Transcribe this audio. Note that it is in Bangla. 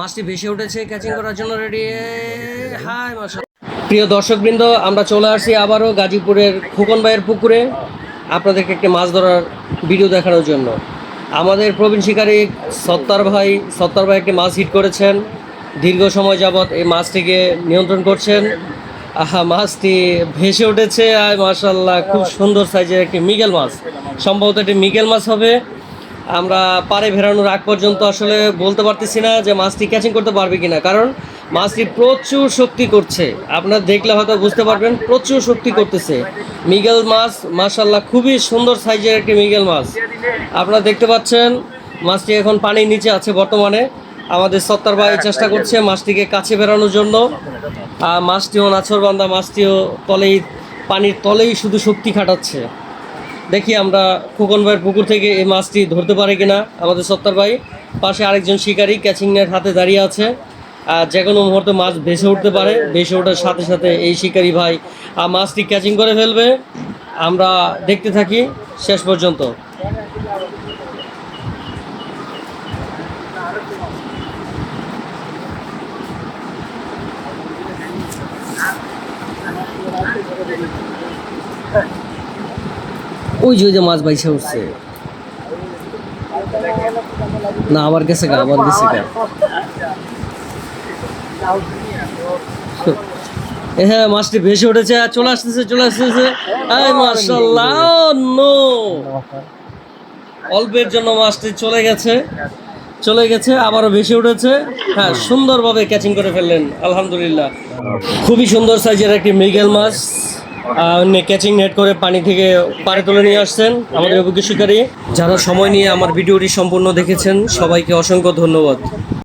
মাছটি ভেসে উঠেছে ক্যাচিং করার জন্য রেডি হাই মাশা প্রিয় দর্শকবৃন্দ, আমরা চলে আসছি আবারও গাজীপুরের খোকন ভাইয়ের পুকুরে আপনাদেরকে একটি মাছ ধরার ভিডিও দেখানোর জন্য। আমাদের প্রবীণ শিকারী সত্তার ভাই সত্তার ভাই একটি মাছ হিট করেছেন। দীর্ঘ সময় যাবৎ এই মাছটিকে নিয়ন্ত্রণ করছেন। আহা, মাছটি ভেসে উঠেছে আর মাশাল্লাহ খুব সুন্দর সাইজের একটি মিগেল মাছ। সম্ভবত একটি মিগেল মাছ হবে। আমরা পারে ভেড়ানোর আগ পর্যন্ত আসলে বলতে পারতেছি না যে মাছটি ক্যাচিং করতে পারবে কিনা। কারণ মাছটি প্রচুর শক্তি করছে। আপনারা দেখলে হয়তো বুঝতে পারবেন, প্রচুর শক্তি করতেছে। মিগেল মাছ মাশাল্লাহ খুবই সুন্দর সাইজের একটি মিগেল মাছ। আপনারা দেখতে পাচ্ছেন, মাছটি এখন পানির নিচে আছে বর্তমানে। আমাদের সত্তার ভাই চেষ্টা করছে মাছটিকে কাছে বেরানোর জন্য। মাছটিও নাছরবান্ধা, মাছটিও তলেই, পানির তলেই শুধু শক্তি খাটাচ্ছে। দেখি আমরা খোকন ভাইয়ের পুকুর থেকে এই মাছটি ধরতে পারে কিনা আমাদের সত্তর ভাই। পাশে আরেকজন শিকারী ক্যাচিং নেট হাতে দাঁড়িয়ে আছে। আর যে কোনো মুহূর্তে মাছ ভেসে উঠতে পারে, ভেসে ওঠার সাথে সাথে এই শিকারী ভাই আর মাছটি ক্যাচিং করে ফেলবে। আমরা দেখতে থাকি শেষ পর্যন্ত। ওই যে ওই যে মাছ বাইসে উঠছে। না, আবার গেছে গা, আবার গেছে গা। হ্যাঁ মাছটি ভেসে উঠেছে আর চলে আসতেছে চলে আসতেছে। আয় মাশাল্লাহ নো। অল্পের জন্য মাছটি চলে গেছে চলে গেছে, আবারও ভেসে উঠেছে। হ্যাঁ সুন্দরভাবে ক্যাচিং করে ফেললেন, আলহামদুলিল্লাহ। খুবই সুন্দর সাইজের একটি মৃগেল মাছ। ক্যাচিং নেট করে পানি থেকে পাড়ে তুলে নিয়ে আসছেন আমাদের অভিজ্ঞ শিকারী। যারা সময় নিয়ে আমার ভিডিওটি সম্পূর্ণ দেখেছেন, সবাইকে অসংখ্য ধন্যবাদ।